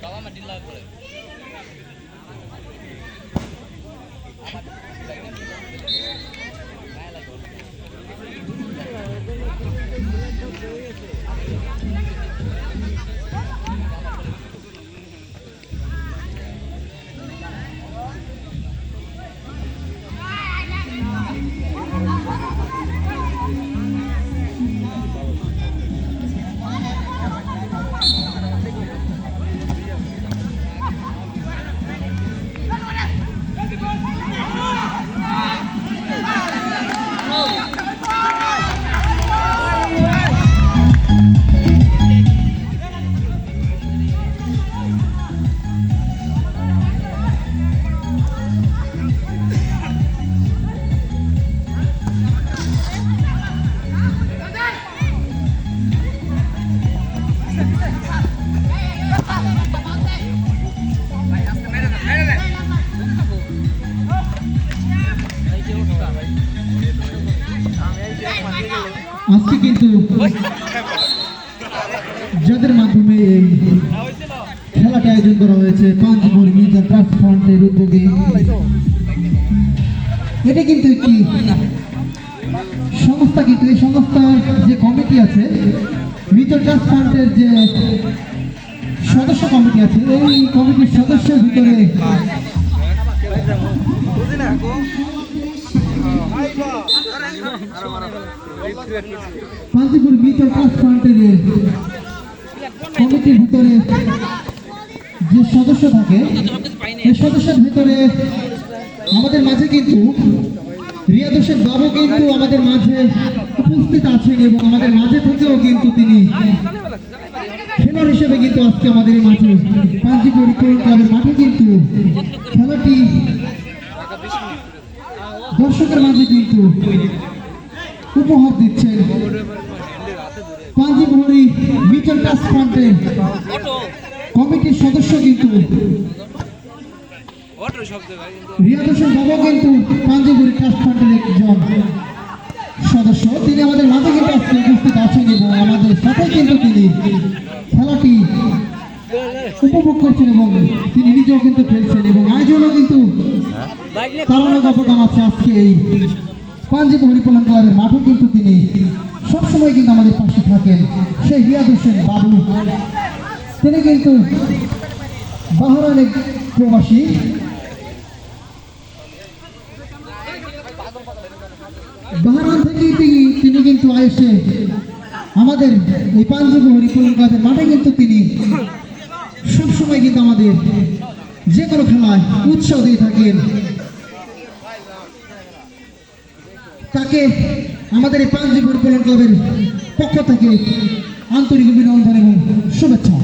Kalau Madinah. আজকে কিন্তু যাদের মাধ্যমে এই খেলাটা আয়োজন করা হয়েছে পাঁচপুর মিউজিয়াম ট্রাস্ট ফান্ডের উদ্যোগে। এটা কিন্তু একটি সংস্থা কিন্তু, এই সংস্থার যে কমিটি আছে মিউজিয়াম ট্রাস্ট ফান্ডের যে সদস্য কমিটি আছে, এই কমিটির সদস্যের ভিতরে কান্তিপুর মিত্র ট্রাস্ট ফান্ডের কমিটির ভিতরে যে সদস্য থাকে, এই সদস্যের ভিতরে আমাদের মাঝে কিন্তু রিয়াদ হোসেন বাবু কিন্তু আমাদের মাঝে উপস্থিত আছেন এবং আমাদের মাঝে থেকেও কিন্তু তিনি খেলোয়াড় হিসেবে কিন্তু আজকে আমাদের মাঠে কাঞ্চিপুর ক্লাবের মাঠে কিন্তু খেলাটি দর্শকের মাঝে কিন্তু উপহার দিচ্ছেন পাঞ্জিভরি মিচল ট্রাস্ট ফান্ডের কমিটির সদস্য কিন্তু কিন্তু সদস্য। তিনি আমাদের কিন্তু আমাদের সাথে কিন্তু তিনি খেলাটি উপভোগ করছেন এবং তিনি নিজেও কিন্তু খেলছেন এবং আয়োজনও কিন্তু তার অবদান আছে আজকে এই পাঞ্জাব হরিপলন ক্লাবের মাঠে কিন্তু তিনি সবসময় কিন্তু আমাদের পাশে থাকেন। সেই রিয়াদ হোসেন বাবু তিনি কিন্তু বাহরানের প্রবাসী। বাহরান থেকে তিনি তিনি কিন্তু এসে আমাদের এই পাঞ্জাব হরিপলন ক্লাবের মাঠে কিন্তু তিনি সবসময় কিন্তু আমাদের যে কোনো খেলায় উৎসাহ দিয়ে থাকেন। তাকে আমাদের এই পাঁচ কল্যাণ ক্লাবের পক্ষ থেকে আন্তরিক অভিনন্দন এবং শুভেচ্ছা।